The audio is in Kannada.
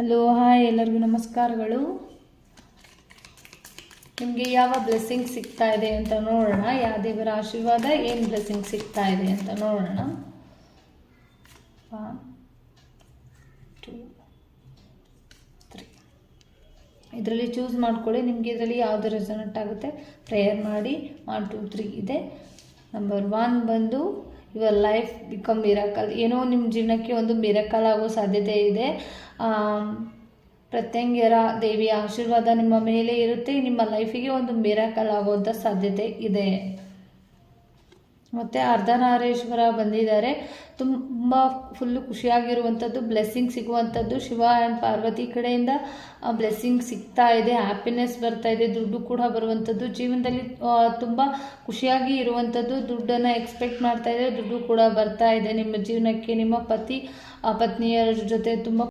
ಹಲೋ, ಹಾಯ್ ಎಲ್ಲರಿಗೂ ನಮಸ್ಕಾರಗಳು. ನಿಮಗೆ ಯಾವ ಬ್ಲೆಸ್ಸಿಂಗ್ ಸಿಗ್ತಾ ಇದೆ ಅಂತ ನೋಡೋಣ. ಯಾವ ದೇವರ ಆಶೀರ್ವಾದ, ಏನು ಬ್ಲೆಸ್ಸಿಂಗ್ ಸಿಗ್ತಾ ಇದೆ ಅಂತ ನೋಡೋಣ. ಒನ್ ಟೂ ತ್ರೀ ಇದರಲ್ಲಿ ಚೂಸ್ ಮಾಡ್ಕೊಳ್ಳಿ. ನಿಮಗೆ ಇದರಲ್ಲಿ ಯಾವುದು ರೆಸನೆಟ್ ಆಗುತ್ತೆ ಪ್ರೇಯರ್ ಮಾಡಿ. ಒನ್ ಟೂ ತ್ರೀ ಇದೆ. ನಂಬರ್ ಒನ್ ಬಂದು ಯುವರ್ ಲೈಫ್ ಬಿಕಮ್ ಮಿರಾಕಲ್ ಏನೋ ನಿಮ್ಮ ಜೀವನಕ್ಕೆ ಒಂದು ಮಿರಾಕಲ್ ಆಗೋ ಸಾಧ್ಯತೆ ಇದೆ. ಪ್ರತ್ಯಂಗಿಯರ ದೇವಿಯ ಆಶೀರ್ವಾದ ನಿಮ್ಮ ಮೇಲೆ ಇರುತ್ತೆ. ನಿಮ್ಮ ಲೈಫಿಗೆ ಒಂದು ಮಿರಾಕಲ್ ಆಗುವಂಥ ಸಾಧ್ಯತೆ ಇದೆ. ಮತ್ತು ಅರ್ಧನಾರೇಶ್ವರ ಬಂದಿದ್ದಾರೆ. ತುಂಬ ಫುಲ್ಲು ಖುಷಿಯಾಗಿರುವಂಥದ್ದು ಬ್ಲೆಸ್ಸಿಂಗ್ ಸಿಗುವಂಥದ್ದು. ಶಿವ ಆ್ಯಂಡ್ ಪಾರ್ವತಿ ಕಡೆಯಿಂದ ಬ್ಲೆಸ್ಸಿಂಗ್ ಸಿಗ್ತಾ ಇದೆ ಹ್ಯಾಪಿನೆಸ್ ಬರ್ತಾ ಇದೆ, ದುಡ್ಡು ಕೂಡ ಬರುವಂಥದ್ದು. ಜೀವನದಲ್ಲಿ ತುಂಬ ಖುಷಿಯಾಗಿ ಇರುವಂಥದ್ದು. ದುಡ್ಡನ್ನು ಎಕ್ಸ್ಪೆಕ್ಟ್ ಮಾಡ್ತಾ ಇದೆ, ದುಡ್ಡು ಕೂಡ ಬರ್ತಾ ಇದೆ ನಿಮ್ಮ ಜೀವನಕ್ಕೆ. ನಿಮ್ಮ ಪತಿ ಪತ್ನಿಯರ ಜೊತೆ ತುಂಬ